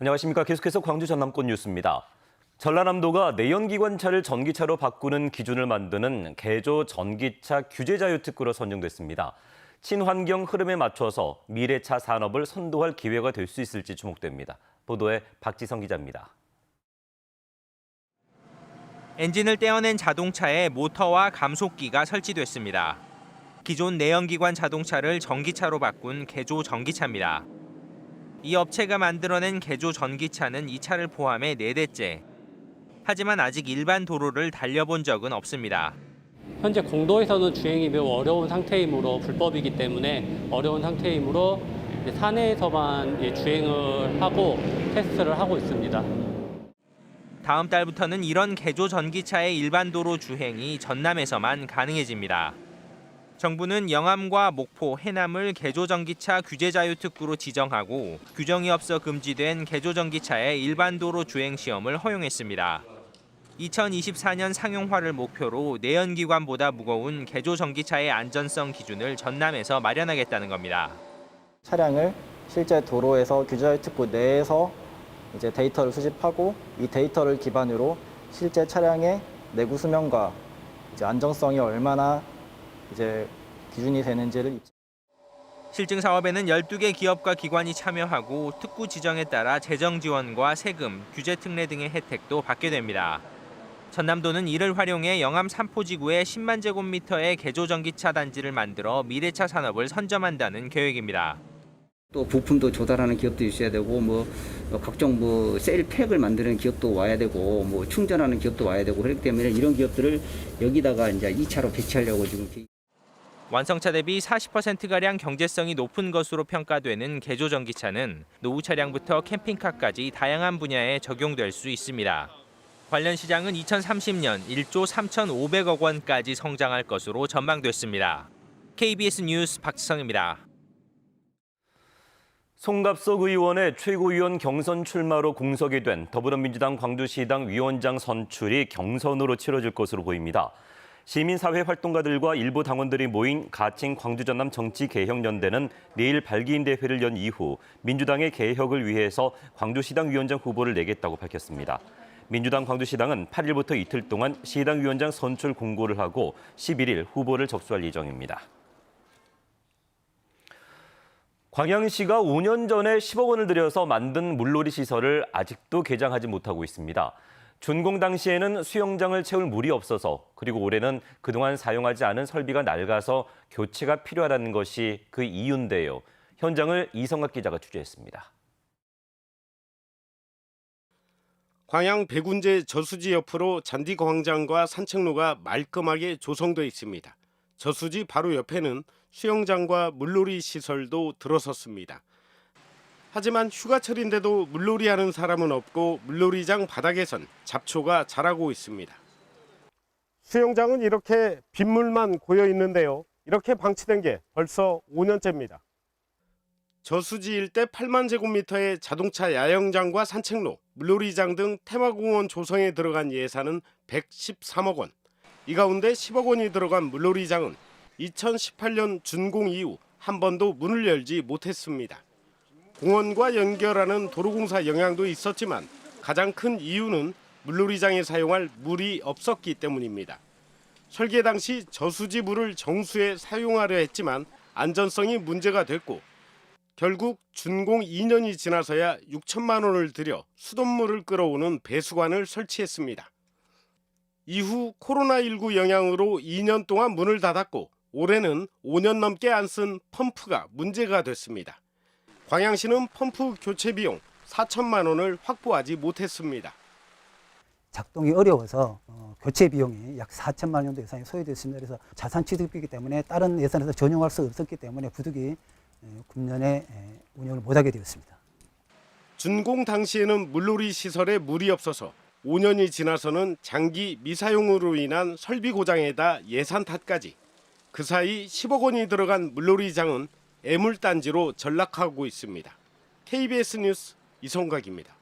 안녕하십니까. 계속해서 광주 전남권 뉴스입니다. 전라남도가 내연기관차를 전기차로 바꾸는 기준을 만드는 개조 전기차 규제 자유 특구로 선정됐습니다. 친환경 흐름에 맞춰서 미래차 산업을 선도할 기회가 될 수 있을지 주목됩니다. 보도에 박지성 기자입니다. 엔진을 떼어낸 자동차에 모터와 감속기가 설치됐습니다. 기존 내연기관 자동차를 전기차로 바꾼 개조 전기차입니다. 이 업체가 만들어낸 개조 전기차는 이 차를 포함해 4대째. 하지만 아직 일반 도로를 달려본 적은 없습니다. 현재 공도에서는 주행이 매우 어려운 상태이므로 불법이기 때문에 어려운 상태이므로 사내에서만 예, 주행을 하고 테스트를 하고 있습니다. 다음 달부터는 이런 개조 전기차의 일반 도로 주행이 전남에서만 가능해집니다. 정부는 영암과 목포, 해남을 개조 전기차 규제 자유 특구로 지정하고 규정이 없어 금지된 개조 전기차의 일반 도로 주행 시험을 허용했습니다. 2024년 상용화를 목표로 내연기관보다 무거운 개조 전기차의 안전성 기준을 전남에서 마련하겠다는 겁니다. 차량을 실제 도로에서 규제 특구 내에서 이제 데이터를 수집하고 이 데이터를 기반으로 실제 차량의 내구 수명과 안정성이 얼마나 이제 기준이 되는지를 입- 실증 사업에는 12개 기업과 기관이 참여하고 특구 지정에 따라 재정 지원과 세금, 규제 특례 등의 혜택도 받게 됩니다. 전남도는 이를 활용해 영암 삼포지구에 10만 제곱미터의 개조 전기차 단지를 만들어 미래차 산업을 선점한다는 계획입니다. 또 부품도 조달하는 기업도 있어야 되고 뭐 어, 각종 뭐 셀팩을 만드는 기업도 와야 되고 뭐 충전하는 기업도 와야 되고 그렇기 때문에 이런 기업들을 여기다가 이제 2차로 배치하려고 지금 완성차 대비 40%가량 경제성이 높은 것으로 평가되는 개조 전기차는 노후 차량부터 캠핑카까지 다양한 분야에 적용될 수 있습니다. 관련 시장은 2030년 1조 3,500억 원까지 성장할 것으로 전망됐습니다. KBS 뉴스 박지성입니다. 송갑석 의원의 최고위원 경선 출마로 공석이 된 더불어민주당 광주시당 위원장 선출이 경선으로 치러질 것으로 보입니다. 시민사회 활동가들과 일부 당원들이 모인 가칭 광주전남 정치개혁연대는 내일 발기인 대회를 연 이후 민주당의 개혁을 위해서 광주시당 위원장 후보를 내겠다고 밝혔습니다. 민주당 광주시당은 8일부터 이틀 동안 시당 위원장 선출 공고를 하고 11일 후보를 접수할 예정입니다. 광양시가 5년 전에 10억 원을 들여서 만든 물놀이 시설을 아직도 개장하지 못하고 있습니다. 준공 당시에는 수영장을 채울 물이 없어서 그리고 올해는 그동안 사용하지 않은 설비가 낡아서 교체가 필요하다는 것이 그 이유인데요. 현장을 이성각 기자가 취재했습니다. 광양 백운제 저수지 옆으로 잔디 광장과 산책로가 말끔하게 조성돼 있습니다. 저수지 바로 옆에는 수영장과 물놀이 시설도 들어섰습니다. 하지만 휴가철인데도 물놀이 하는 사람은 없고 물놀이장 바닥에선 잡초가 자라고 있습니다. 수영장은 이렇게 빗물만 고여 있는데요. 이렇게 방치된 게 벌써 5년째입니다. 저수지 일대 8만 제곱미터의 자동차 야영장과 산책로, 물놀이장 등 테마공원 조성에 들어간 예산은 113억 원. 이 가운데 10억 원이 들어간 물놀이장은 2018년 준공 이후 한 번도 문을 열지 못했습니다. 공원과 연결하는 도로공사 영향도 있었지만 가장 큰 이유는 물놀이장에 사용할 물이 없었기 때문입니다. 설계 당시 저수지 물을 정수에 사용하려 했지만 안전성이 문제가 됐고 결국 준공 2년이 지나서야 6천만 원을 들여 수돗물을 끌어오는 배수관을 설치했습니다. 이후 코로나19 영향으로 2년 동안 문을 닫았고 올해는 5년 넘게 안 쓴 펌프가 문제가 됐습니다. 광양시는 펌프 교체 비용 4천만 원을 확보하지 못했습니다. 작동이 어려워서 어, 교체 비용이 약 4천만 원 정도 예산이 소요됐습니다. 그래서 자산 취득비이기 때문에 다른 예산에서 전용할 수 없었기 때문에 부득이 에, 금년에 에, 운영을 못하게 되었습니다. 준공 당시에는 물놀이 시설에 물이 없어서 5년이 지나서는 장기 미사용으로 인한 설비 고장에다 예산 탓까지 그 사이 10억 원이 들어간 물놀이장은 애물단지로 전락하고 있습니다. KBS 뉴스 이성각입니다.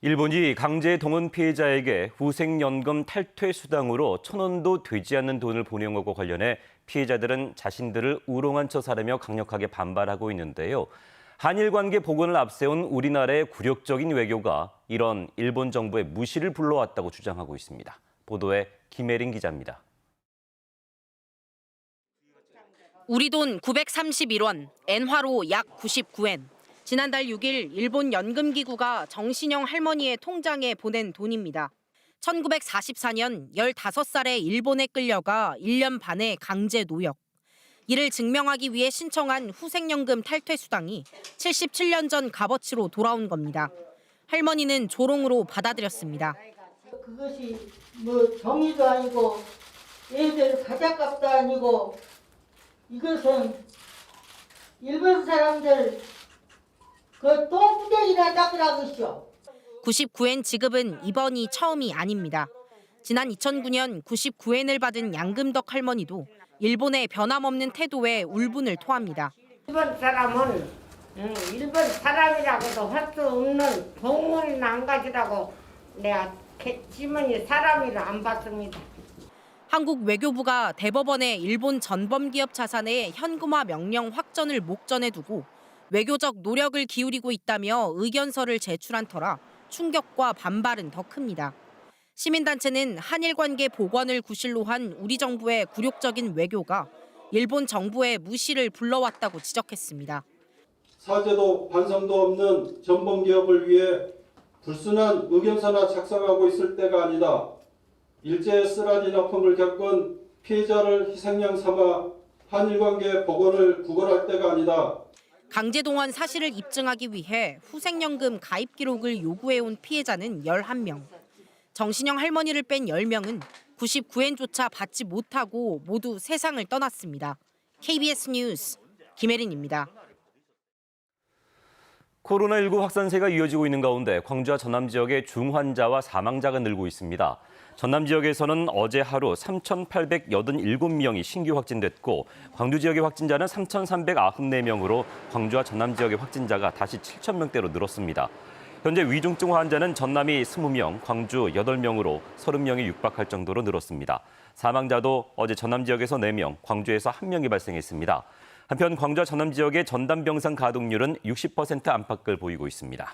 일본이 강제 동원 피해자에게 후생연금 탈퇴 수당으로 천 원도 되지 않는 돈을 보내온 것과 관련해 피해자들은 자신들을 우롱한 척 하려며 강력하게 반발하고 있는데요. 한일 관계 복원을 앞세운 우리나라의 굴욕적인 외교가 이런 일본 정부의 무시를 불러왔다고 주장하고 있습니다. 보도에 김혜린 기자입니다. 우리 돈 931원, 엔화로 약 99엔. 지난달 6일 일본 연금기구가 정신영 할머니의 통장에 보낸 돈입니다. 1944년 15살에 일본에 끌려가 1년 반의 강제 노역. 이를 증명하기 위해 신청한 후생연금 탈퇴 수당이 77년 전 값어치로 돌아온 겁니다. 할머니는 조롱으로 받아들였습니다. 그것이 뭐 정의도 아니고 애들 가자값도 아니고 이것은 일본 사람들 그 똥부대기나 닦으라고시오. 99엔 지급은 이번이 처음이 아닙니다. 지난 2009년 99엔을 받은 양금덕 할머니도 일본의 변함없는 태도에 울분을 토합니다. 일본 사람은 응, 일본 사람이라고도 할 수 없는 동물이 안 가지라고 내가 개- 지문이 사람이라 안 봤습니다. 한국 외교부가 대법원에 일본 전범기업 자산의 현금화 명령 확전을 목전에 두고 외교적 노력을 기울이고 있다며 의견서를 제출한 터라 충격과 반발은 더 큽니다. 시민단체는 한일 관계 복원을 구실로 한 우리 정부의 굴욕적인 외교가 일본 정부의 무시를 불러왔다고 지적했습니다. 사죄도 반성도 없는 전범 기업을 위해 불순한 의견서나 작성하고 있을 때가 아니다. 일제의 쓰라린 아픔을 겪은 피해자를 희생양 삼아 한일 관계 복원을 구걸할 때가 아니다. 강제동원 사실을 입증하기 위해 후생연금 가입 기록을 요구해온 피해자는 11명. 정신영 할머니를 뺀 10명은 99엔조차 받지 못하고 모두 세상을 떠났습니다. KBS 뉴스 김혜린입니다. 코로나19 확산세가 이어지고 있는 가운데 광주와 전남 지역의 중환자와 사망자가 늘고 있습니다. 전남 지역에서는 어제 하루 3,887명이 신규 확진됐고 광주 지역의 확진자는 3,394명으로 광주와 전남 지역의 확진자가 다시 7,000명대로 늘었습니다. 현재 위중증 환자는 전남이 20명, 광주 8명으로 30명이 육박할 정도로 늘었습니다. 사망자도 어제 전남 지역에서 4명, 광주에서 1명이 발생했습니다. 한편 광주와 전남 지역의 전담 병상 가동률은 60% 안팎을 보이고 있습니다.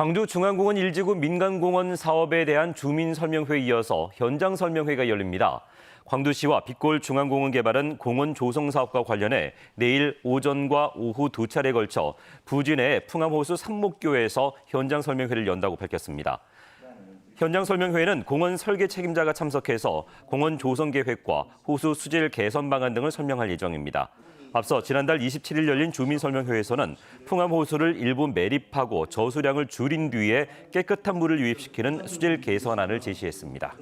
광주 중앙공원 1지구 민간공원 사업에 대한 주민 설명회에 이어서 현장 설명회가 열립니다. 광주시와 빛골 중앙공원 개발은 공원 조성 사업과 관련해 내일 오전과 오후 두 차례에 걸쳐 부진의 풍암호수 삼목교에서 현장 설명회를 연다고 밝혔습니다. 현장 설명회에는 공원 설계 책임자가 참석해서 공원 조성 계획과 호수 수질 개선 방안 등을 설명할 예정입니다. 앞서 지난달 27일 열린 주민 설명회에서는 풍암 호수를 일부 매립하고 저수량을 줄인 뒤에 깨끗한 물을 유입시키는 수질 개선안을 제시했습니다.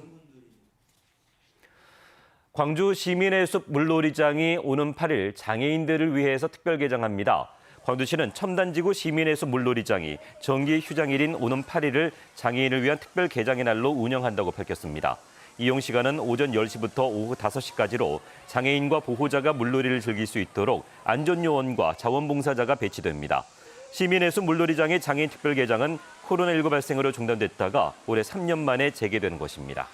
광주 시민의 숲 물놀이장이 오는 8일 장애인들을 위해서 특별 개장합니다. 광주시는 첨단지구 시민의 숲 물놀이장이 정기 휴장일인 오는 8일을 장애인을 위한 특별 개장의 날로 운영한다고 밝혔습니다. 이용 시간은 오전 10시부터 오후 5시까지로 장애인과 보호자가 물놀이를 즐길 수 있도록 안전요원과 자원봉사자가 배치됩니다. 시민의 숲 물놀이장의 장애인 특별 개장은 코로나19 발생으로 중단됐다가 올해 3년 만에 재개된 것입니다.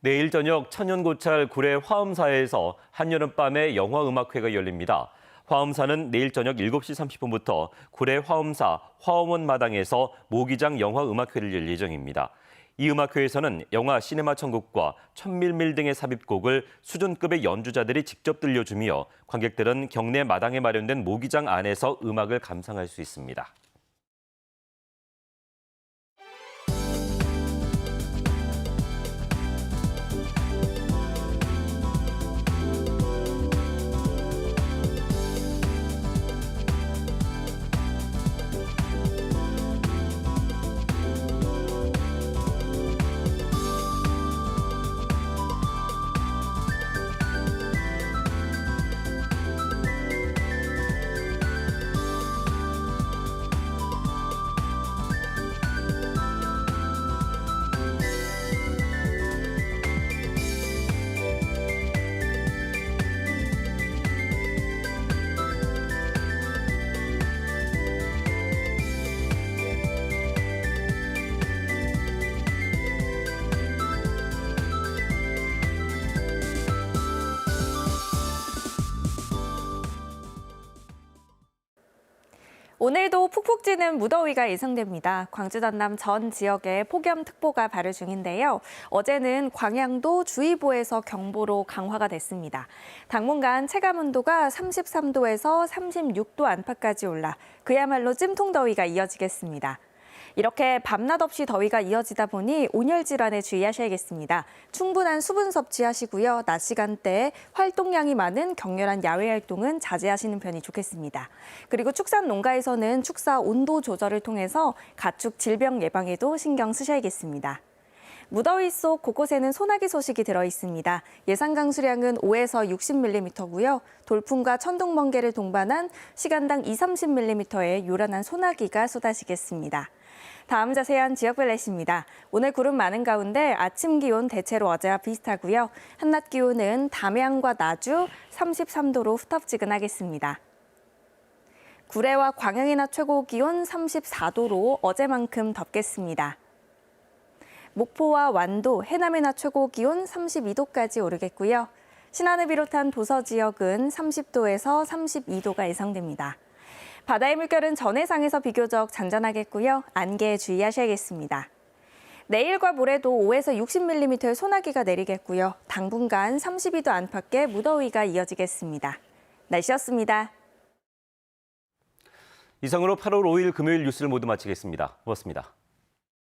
내일 저녁 천연고찰 구례 화엄사에서 한여름밤의 영화음악회가 열립니다. 화엄사는 내일 저녁 7시 30분부터 구례 화엄사 화엄원 마당에서 모기장 영화음악회를 열 예정입니다. 이 음악회에서는 영화 시네마 천국과 천밀밀 등의 삽입곡을 수준급의 연주자들이 직접 들려주며 관객들은 경내 마당에 마련된 모기장 안에서 음악을 감상할 수 있습니다. 오늘도 푹푹 찌는 무더위가 예상됩니다. 광주 전남 전 지역에 폭염특보가 발효 중인데요. 어제는 광양도 주의보에서 경보로 강화가 됐습니다. 당분간 체감 온도가 33도에서 36도 안팎까지 올라 그야말로 찜통더위가 이어지겠습니다. 이렇게 밤낮 없이 더위가 이어지다 보니 온열 질환에 주의하셔야겠습니다. 충분한 수분 섭취하시고요. 낮 시간대에 활동량이 많은 격렬한 야외 활동은 자제하시는 편이 좋겠습니다. 그리고 축산 농가에서는 축사 온도 조절을 통해서 가축 질병 예방에도 신경 쓰셔야겠습니다. 무더위 속 곳곳에는 소나기 소식이 들어 있습니다. 예상 강수량은 5에서 60mm고요. 돌풍과 천둥 번개를 동반한 시간당 2, 30mm의 요란한 소나기가 쏟아지겠습니다. 다음 자세한 지역별 날씨입니다. 오늘 구름 많은 가운데 아침 기온 대체로 어제와 비슷하고요. 한낮 기온은 담양과 나주 33도로 후텁지근하겠습니다. 구례와 광양의 낮 최고 기온 34도로 어제만큼 덥겠습니다. 목포와 완도, 해남의 낮 최고 기온 32도까지 오르겠고요. 신안을 비롯한 도서 지역은 30도에서 32도가 예상됩니다. 바다의 물결은 전해상에서 비교적 잔잔하겠고요. 안개에 주의하셔야겠습니다. 내일과 모레도 5에서 60mm의 소나기가 내리겠고요. 당분간 32도 안팎의 무더위가 이어지겠습니다. 날씨였습니다. 이상으로 8월 5일 금요일 뉴스를 모두 마치겠습니다. 고맙습니다.